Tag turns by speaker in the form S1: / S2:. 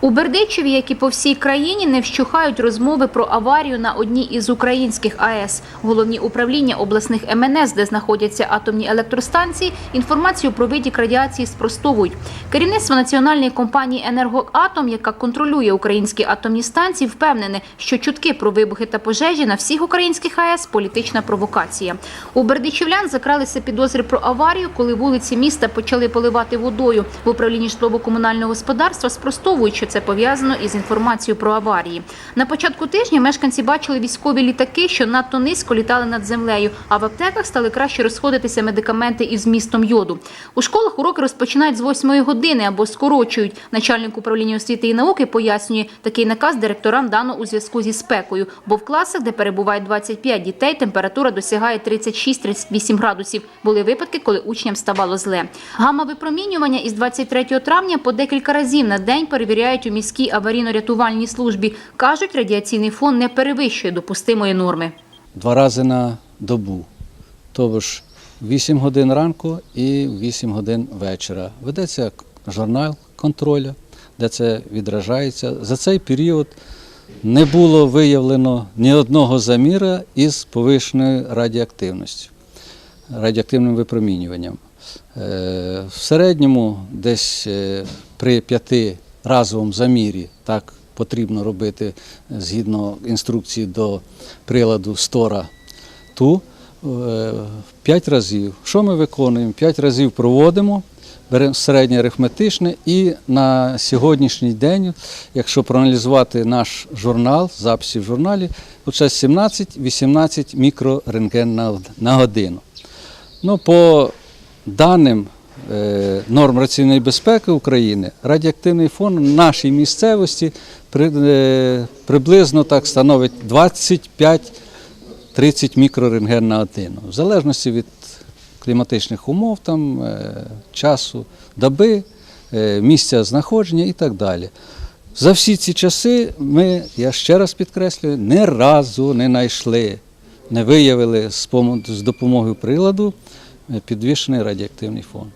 S1: У Бердичеві, як і по всій країні, не вщухають розмови про аварію на одній із українських АЕС. Головні управління обласних МНС, де знаходяться атомні електростанції, інформацію про витік радіації спростовують. Керівництво національної компанії «Енергоатом», яка контролює українські атомні станції, впевнене, що чутки про вибухи та пожежі на всіх українських АЕС – політична провокація. У бердичівлян закралися підозри про аварію, коли вулиці міста почали поливати водою. В управлінні житлово-комунального господарства спростовують, що це пов'язано із інформацією про аварії. На початку тижня мешканці бачили військові літаки, що надто низько літали над землею, а в аптеках стали краще розходитися медикаменти із змістом йоду. У школах уроки розпочинають з 8 години або скорочують. Начальник управління освіти і науки пояснює, такий наказ директорам дано у зв'язку зі спекою, бо в класах, де перебувають 25 дітей, температура досягає 36-38 градусів. Були випадки, коли учням ставало зле. Гамма-випромінювання із 23 травня по декілька разів на день перевіряють перевіряють у міській аварійно-рятувальній службі. Кажуть, радіаційний фон не перевищує допустимої норми.
S2: Два рази на добу, тобто ж 8 годин ранку і 8 годин вечора. Ведеться журнал контролю, де це відражається. За цей період не було виявлено ні одного заміра із повищеною радіоактивністю, радіоактивним випромінюванням. Е, в середньому десь е, при п'яти разовому замірі. Так потрібно робити е, згідно інструкції до приладу стора ту е, 5 разів. Що ми виконуємо? 5 разів проводимо. Беремо середнє арифметичне, і на сьогоднішній день, якщо проаналізувати наш журнал, записи в журналі, то це 17-18 мікрорентген на годину. Ну, По даним норм раційної безпеки України, радіоактивний фон в нашій місцевості е, приблизно так становить 25 30 мікрорентген на годину. В залежності від кліматичних умов, там, е, часу, доби, е, місця знаходження і так далі. За всі ці часи ми, я ще раз підкреслюю, ні разу не знайшли, не виявили з помо- з допомогою приладу е, підвищений радіоактивний фон.